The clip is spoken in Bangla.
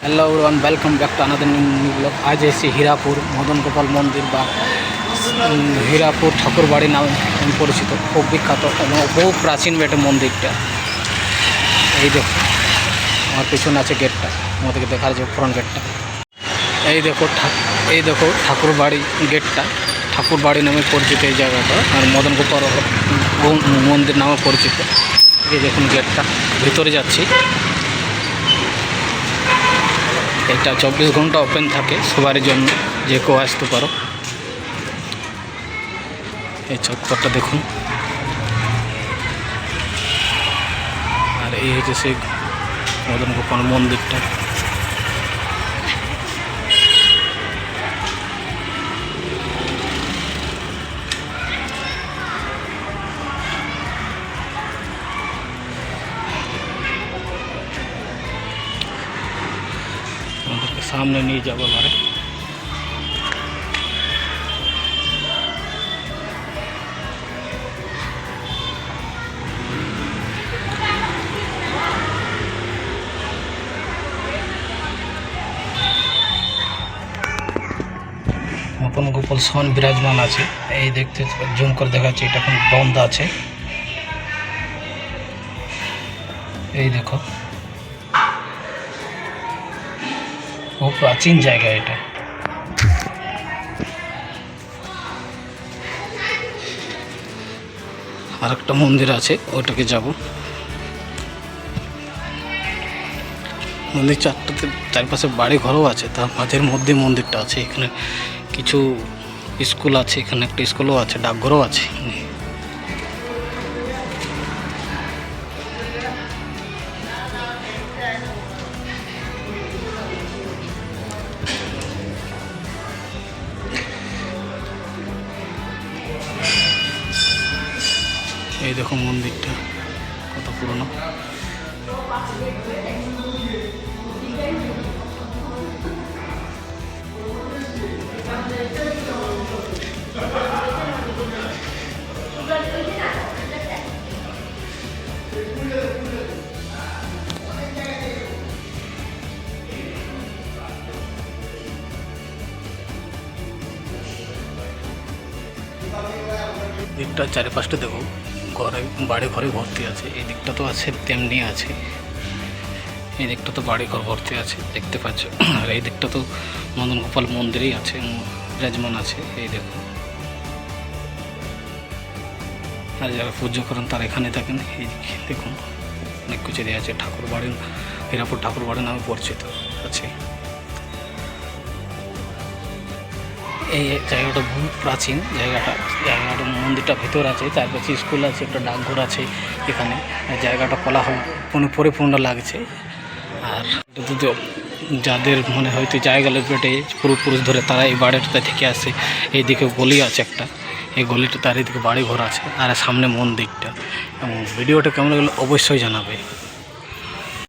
Hello one welcome back to another blog আজ এসেছি হীরাপুর মদন গোপাল মন্দির বা হীরাপুর ঠাকুরবাড়ি নামে পরিচিত খুব বিখ্যাত এবং বহু প্রাচীন বেটে মন্দিরটা এই দেখো আমার পিছনে আছে গেটটা আমাদেরকে দেখা যাচ্ছে ফ্রন্ট গেটটা এই দেখো এই দেখো ঠাকুর বাড়ি গেটটা ঠাকুর বাড়ি নামে পরিচিত এই জায়গাটা আর মদন গোপাল মন্দির নামে পরিচিত এই দেখুন গেটটা ভিতরে যাচ্ছি এটা চব্বিশ ঘণ্টা ওপেন থাকে সবার জন্য, যে কেউ আসতে পারো। এই চত্বরটা দেখুন। আর এই হচ্ছে সেই মদন গোপাল মন্দিরটা। সামনে নিয়ে যাব এবারে মতন গোপাল সন বিরাজমান আছে। এই দেখতে জুম করে দেখা যাচ্ছে এটা এখন বন্ধ আছে। এই দেখো। খুব প্রাচীন জায়গা এটা। আর একটা মন্দির আছে ওটাকে যাব। মন্দির চারটাতে চারপাশে বাড়ি ঘরও আছে, তার মাঝের মধ্যে মন্দিরটা আছে, এখানে কিছু স্কুল আছে, এখানে একটা স্কুলও আছে, ডাকঘরও আছে এই দেখো মন্দিরটা কত পুরনো। দিকটা চারিপাশটা দেখো ঘরে বাড়ি ঘরে ভর্তি আছে। এই দিকটা তো আছে তেমনি আছে। এই দিকটা তো বাড়ি ঘর ভর্তি আছে দেখতে পাচ্ছ। আর এই দিকটা তো মদন গোপাল মন্দিরেই আছে উম, বিরাজমান আছে এই দেখো। আর যারা পুজো করেন তারা এখানে থাকেন এই দেখুন অনেক কিছু দেওয়া আছে। ঠাকুর বাড়ি হীরাপুর ঠাকুর বাড়ি নামে পরিচিত আছে। এই জায়গাটা বহু প্রাচীন জায়গাটা। জায়গাটা মন্দিরটা ভেতর আছে চারপাশে স্কুল আছে, একটা ডাকঘর আছে এখানে। জায়গাটা কোলাহল পুরো পরিপূর্ণ লাগছে। আর যাদের মনে হয়তো জায়গা পেটে পূর্বপুরুষ ধরে, তারা এই বাড়িটা থেকে আসে। এইদিকে গলি আছে একটা, এই গলিটা তার এদিকে বাড়ি ঘর আছে। আর সামনে মন্দিরটা। এবং ভিডিওটা কেমন লাগল অবশ্যই জানাবে।